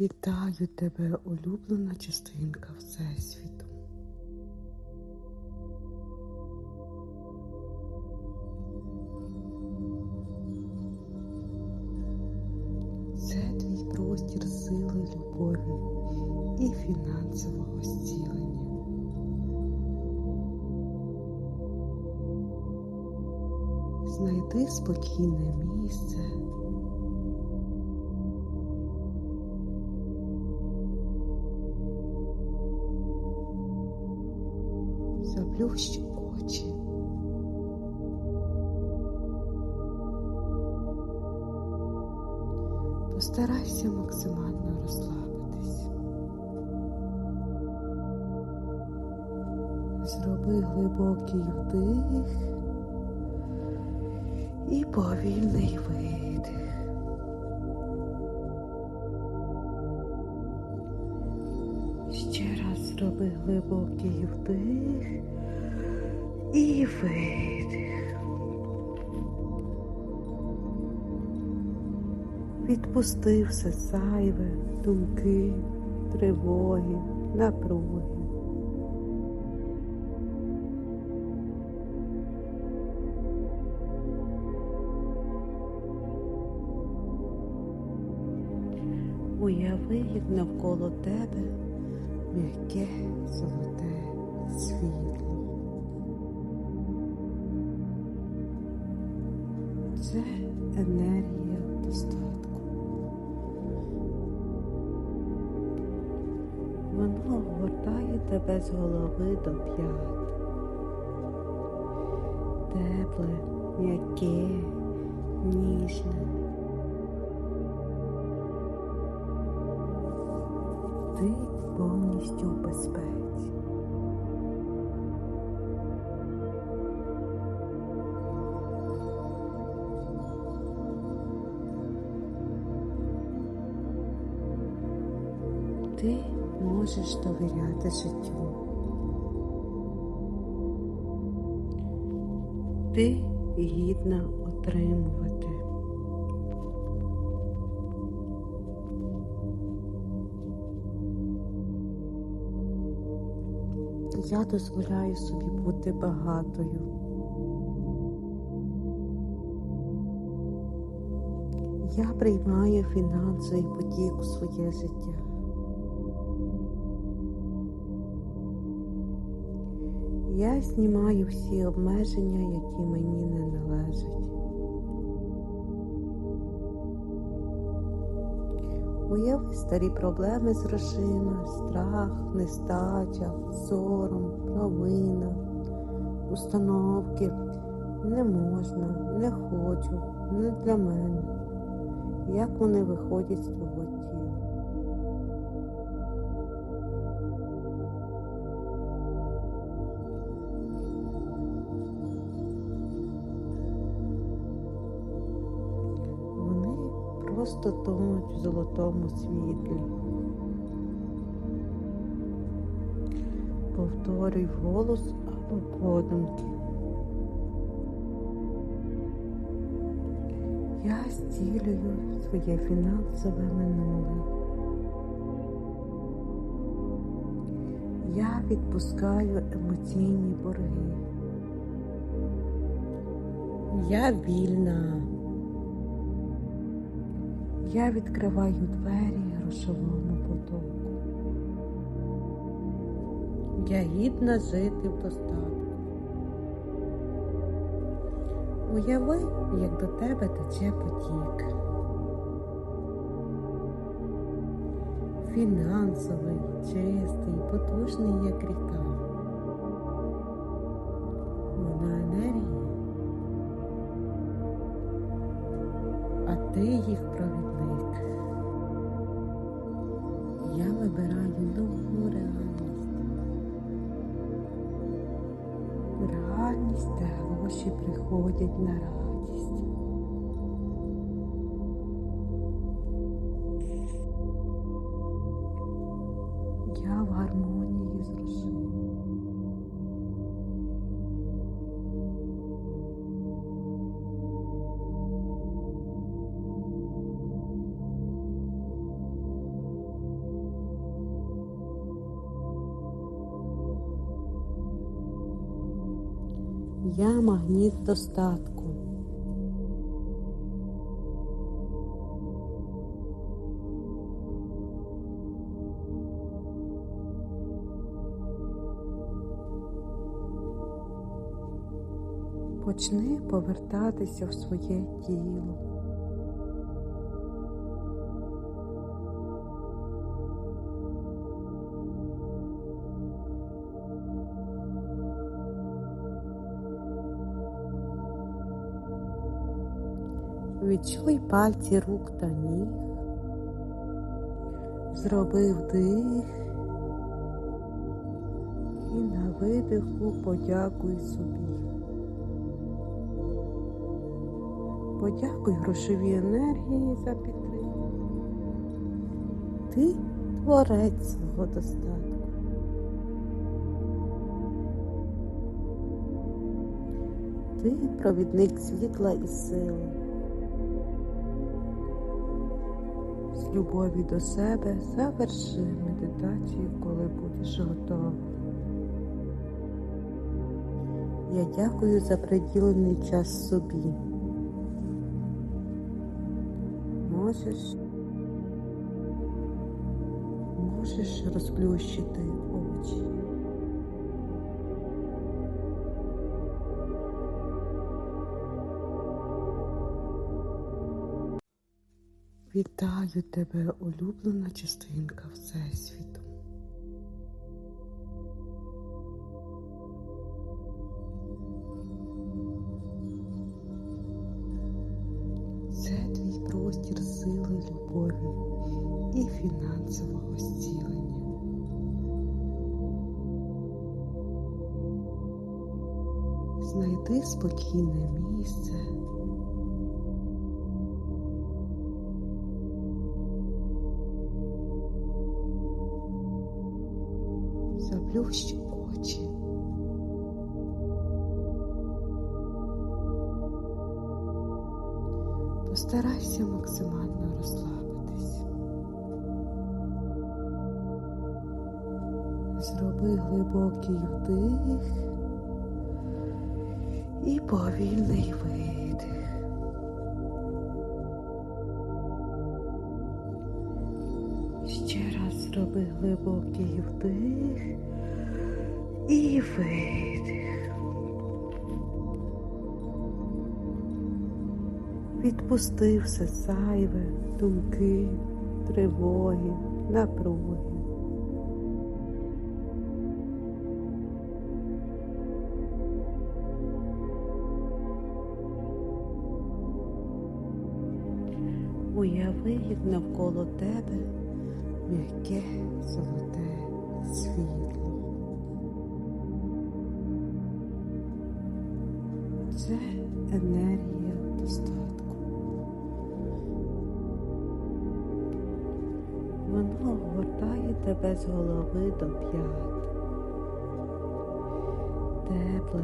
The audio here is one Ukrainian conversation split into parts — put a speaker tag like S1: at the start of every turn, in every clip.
S1: Вітаю тебе, улюблена частинка Всесвіту. Це твій простір сили, любові і фінансового зцілення. Знайди спокійне місце. Заплющ очі. Постарайся максимально розслабитись. Зроби глибокий вдих і повільний видих. Ще раз зроби глибокий вдих і видих. Відпусти все зайве, думки, тривоги, напруги. Уяви, як навколо тебе м'яке золоте світло. Це енергія достатку. Воно огортає тебе з голови до п'ят. Тепле, м'яке, ніжне. Ти повністю в безпеці. Ти можеш довіряти життю. Ти гідна отримувати. Я дозволяю собі бути багатою. Я приймаю фінансовий потік у своє життя. Я знімаю всі обмеження, які мені не належать. Уяви старі проблеми з грошима, страх, нестача, сором, провина, установки. Не можна, не хочу, не для мене. Як вони виходять з твого тіла? Просто тонуть в золотому світлі. Повторюй вголос або подумки. Я зцілюю своє фінансове минуле. Я відпускаю емоційні борги. Я вільна. Я відкриваю двері грошовому потоку. Я гідна жити в достатку. Уяви, як до тебе тече потік. Фінансовий, чистий, потужний, як ріка. Вона енергія, а ти їх провідник. Я вибираю нову реальність. Реальність, де гроші приходять на радість. Я магніт достатку. Почни повертатися в своє тіло. Відчуй пальці рук та ніг. Зроби вдих і на видиху подякуй собі. Подякуй грошовій енергії за підтримку. Ти творець свого достатку. Ти провідник світла і сили. Любові до себе заверши медитацію, коли будеш готова. Я дякую за приділений час собі. Можеш, можеш розплющити очі. Вітаю тебе, улюблена частинка Всесвіту. Це твій простір сили, любові і фінансового зцілення. Знайди спокійне місце. Заплющ очі. Постарайся максимально розслабитись. Зроби глибокий вдих і повільний видих. Ще раз зроби глибокий вдих і видих. Відпусти все зайве, думки, тривоги, напруги. Уяви, як навколо тебе м'яке золоте світло. Це енергія достатку. Воно огортає тебе з голови до п'ят. Тепле,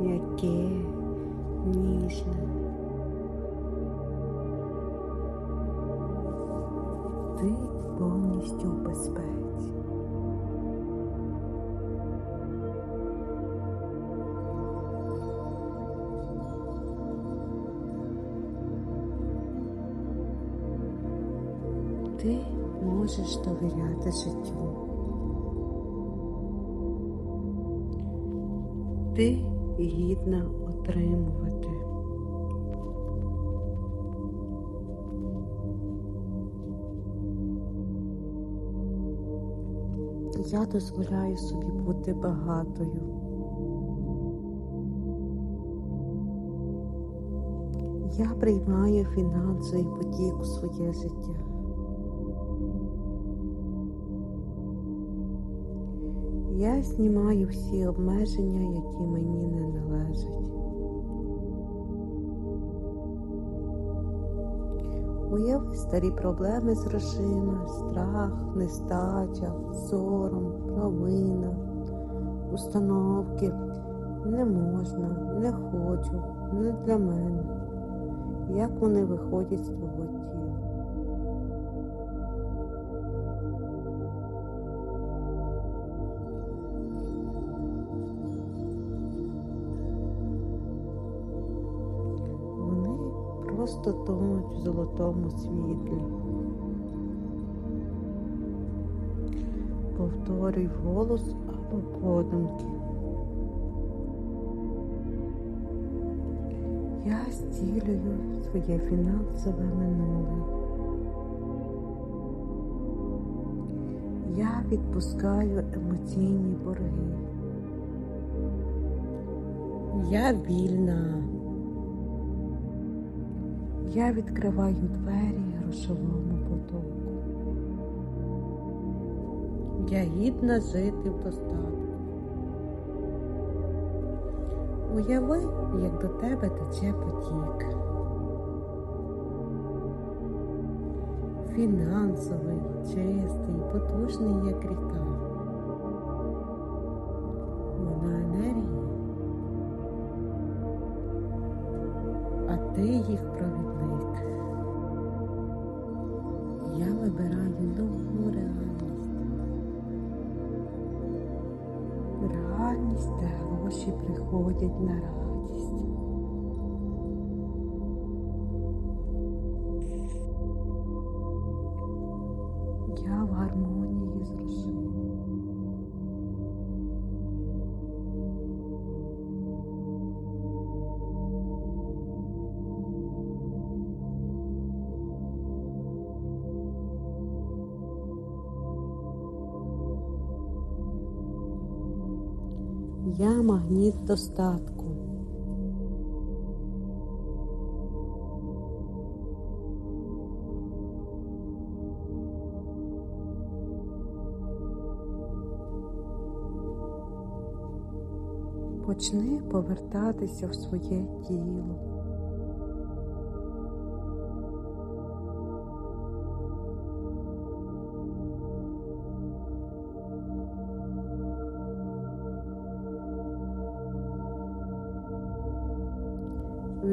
S1: м'яке, ніжне. Ти повністю в безпеці. Ти можеш довіряти життю. Ти гідна отримувати. Я дозволяю собі бути багатою. Я приймаю фінансовий потік у своє життя. Я знімаю всі обмеження, які мені не належать. Уяви старі проблеми з грошима, страх, нестача, сором, провина, установки. Не можна, не хочу, не для мене. Як вони виходять з твого тіла? Просто тонуть в золотому світлі. Повторюй вголос або подумки. Я зцілюю своє фінансове минуле. Я відпускаю емоційні борги. Я вільна. Я відкриваю двері грошовому потоку. Я гідна жити в достатку. Уяви, як до тебе тече потік. Фінансовий, чистий, потужний, як ріка. Вона енергія, а ти їх провідник. Де гроші приходять на радість. Я магніт достатку. Почни повертатися в своє тіло.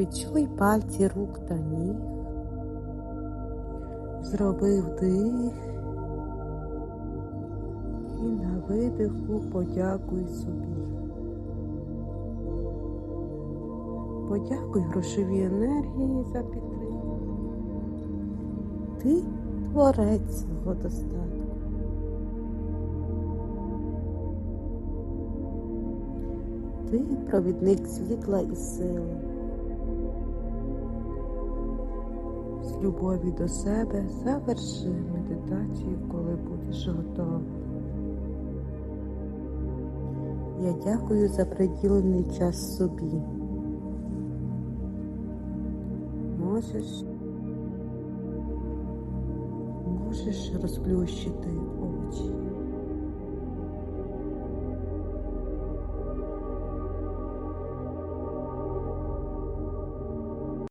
S1: Відчуй пальці рук та ніг. Зроби вдих і на видиху подякуй собі. Подякуй грошовій енергії за підтримку. Ти творець свого достатку. Ти провідник світла і сили. Любові до себе заверши медитацію, коли будеш готова. Я дякую за приділений час собі. Можеш, можеш розплющити очі.